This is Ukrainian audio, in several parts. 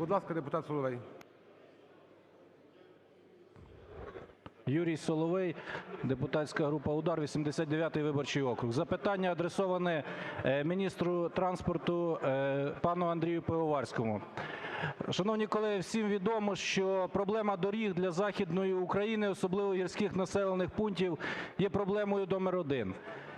Будь ласка, депутат Соловей. Юрій Соловей, депутатська група "УДАР", 89 виборчий округ. Запитання адресоване е, міністру транспорту е, пану Андрію Пивоварському. Шановні колеги, всім відомо, що проблема доріг для Західної України, особливо гірських населених пунктів, є проблемою номер один.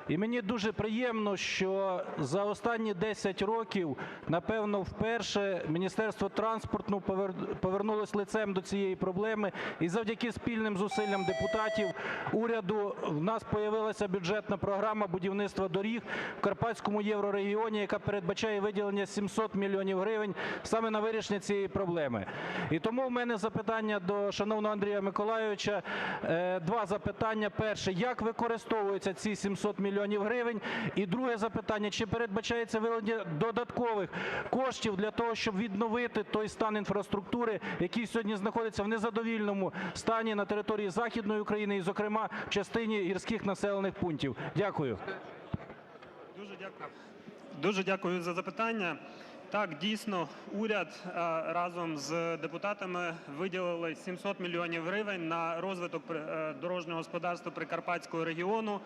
І мені дуже приємно, що за останні 10 років, напевно, вперше Міністерство транспорту повер- повернулось лицем до цієї проблеми. І завдяки спільним зусиллям депутатів, уряду в нас появилася бюджетна програма будівництва доріг в Карпатському єврорегіоні, яка передбачає виділення 700 мільйонів гривень саме на вирішення цієї проблеми. І тому в мене запитання до шановного Андрія Миколайовича. Е, Два запитання. Перше. Як використовуються ці 700 мільйонів гривень? І друге запитання. Чи передбачається виділення додаткових коштів для того, щоб відновити той стан інфраструктури, який сьогодні знаходиться в незадовільному стані на території Західної України і, зокрема, в частині гірських населених пунктів? Дякую. Дуже дякую. Дуже дякую за запитання. Так, дійсно, уряд е, разом з депутатами виділили 700 мільйонів гривень на розвиток е, дорожнього господарства Прикарпатського регіону.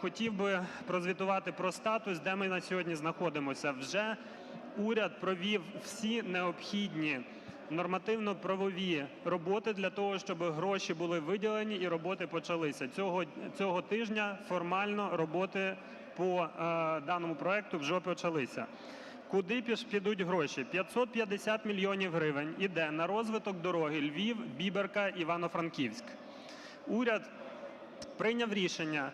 Хотів би прозвітувати про статус, де ми на сьогодні знаходимося. Вже уряд провів всі необхідні нормативно-правові роботи для того, щоб гроші були виділені і роботи почалися. Цього, цього тижня формально роботи по е, даному проекту вже почалися. Куди піш підуть гроші? 550 мільйонів гривень іде на розвиток дороги Львів, Біберка, Івано-Франківськ. Уряд прийняв рішення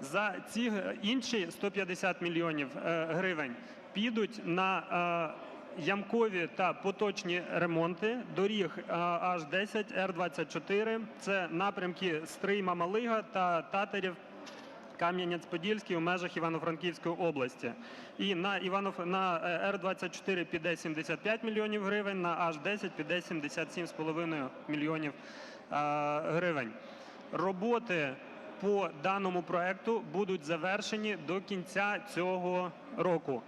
за ці г- інші 150 мільйонів е, гривень підуть на е, ямкові та поточні ремонти доріг е, H10, R24. Це напрямки Стрий-Мамалига та Татарів Кам'янець-Подільський у межах Івано-Франківської області. І на Івано на е, Р-24 піде 75 мільйонів гривень, на H10 піде 77,5 мільйонів е, гривень. Роботи по даному проекту будуть завершені до кінця цього року.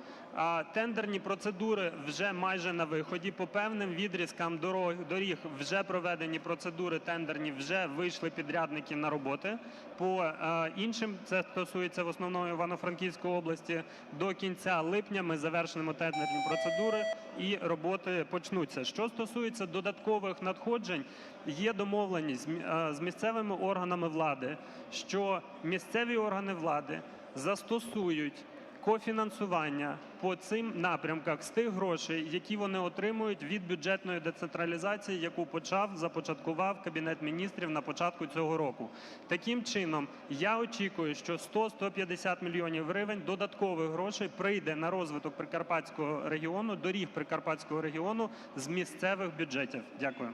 Тендерні процедури вже майже на виході. По певним відрізкам доріг вже проведені процедури тендерні, вже вийшли підрядники на роботи. По е, іншим це стосується в основному Івано-Франківської області. До кінця липня ми завершимо тендерні процедури і роботи почнуться. Що стосується додаткових надходжень, є домовленість з е, з місцевими органами влади, що місцеві органи влади застосують кофінансування по цим напрямках з тих грошей, які вони отримують від бюджетної децентралізації, яку почав започаткував кабінет міністрів на початку цього року. Таким чином, я очікую, що 100-150 мільйонів гривень додаткових грошей прийде на розвиток Прикарпатського регіону, доріг Прикарпатського регіону з місцевих бюджетів. Дякую.